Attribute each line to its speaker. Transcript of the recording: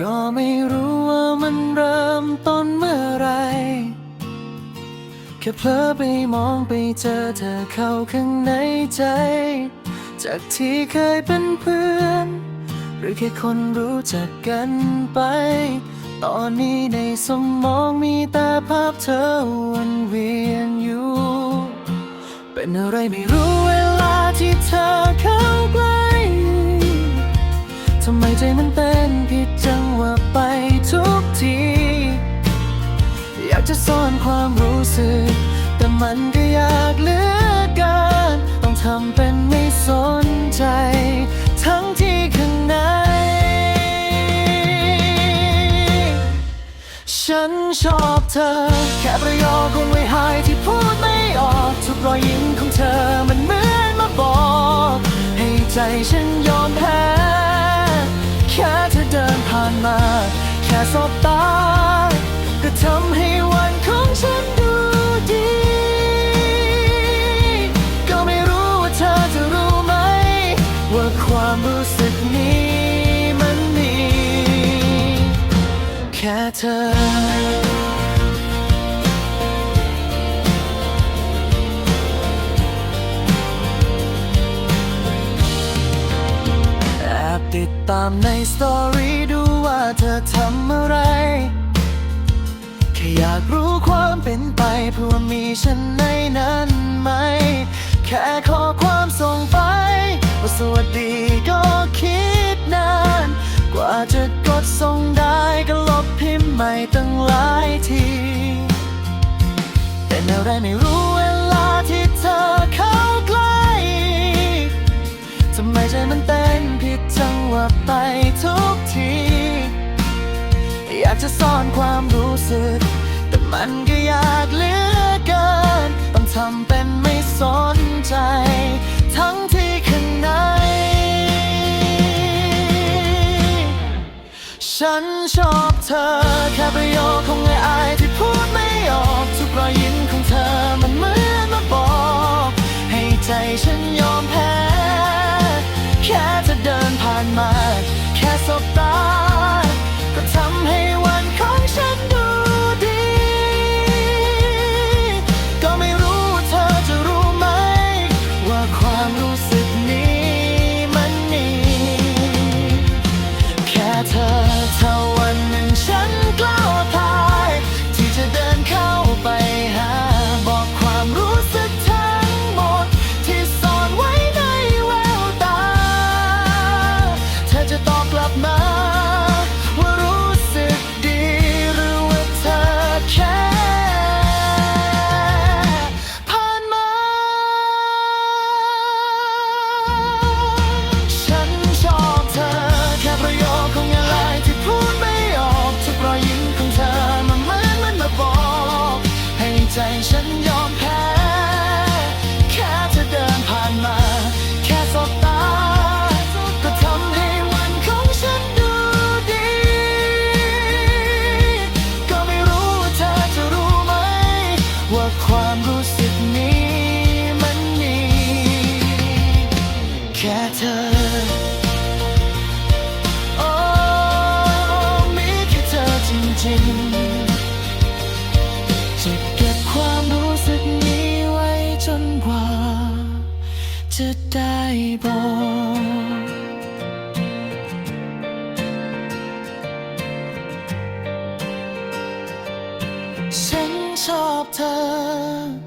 Speaker 1: ก็ไม่รู้ว่ามันเริ่มต้นเมื่อไร แค่เพลอไปมองไปเจอเธอเข้าข้างในใจ จากที่เคยเป็นเพื่อน หรือแค่คนรู้จักกันไป ตอนนี้ในสมองมีแต่ภาพเธอวนเวียนอยู่ เป็นอะไรไม่รู้เวลาที่เธอเข้าใกล้ทำไมใจมันเต้นผิด มันก็อยากเหลือเกินต้องทำเป็นไม่สนใจ ทั้งที่ข้างใน ฉันชอบเธอ แค่ประโยคคงไม่หายที่พูดไม่ออกทุกรอยยิ้มของเธอมันเหมือนมาบอก ให้ใจฉันยอมแพ้ แค่เธอเดินผ่านมา แค่สบตา ความรู้สึกนี้มันมี แค่เธอแอบติดตามในสตอรี่ดูว่าเธอทำอะไร แค่อยากรู้ความเป็นไปเพื่อมีฉันในนั้นไหม แค่ขอความส่งไปาสวัสดีก็คิดนาน กว่าจะกดส่งได้ก็ลบพิมพ์ใหม่ตั้งหลายที เป็นอะไรไม่รู้เวลาที่เธอเข้าใกล้ทำไมใจมันเต้นผิดจังหวะไปทุกที อยากจะซ่อนความรู้สึก แต่มันก็อยากเหลือเกิน ต้องทำเป็น ฉันชอบเธอ แค่ประโยคคงไออายที่พูดไม่ออก ทุกรอยยิ้มของเธอมันเหมือนมาบอก ให้ใจฉันยอมแพ้ แค่เธอเดินผ่านมา แค่สบตา ก็ทำให้วันของฉันดูดี ก็ไม่รู้เธอจะรู้ไหม ว่าความรู้สึกนี้ ฉันยอมแพ้ แค่เธอเดินผ่านมา แค่สบตา ก็ทำให้วันของฉันดูดี ก็ไม่รู้ว่าเธอจะรู้ไหม ว่าความรู้สึกนี้มันมี แค่เธอโจะได้บอกฉันชอบเธอ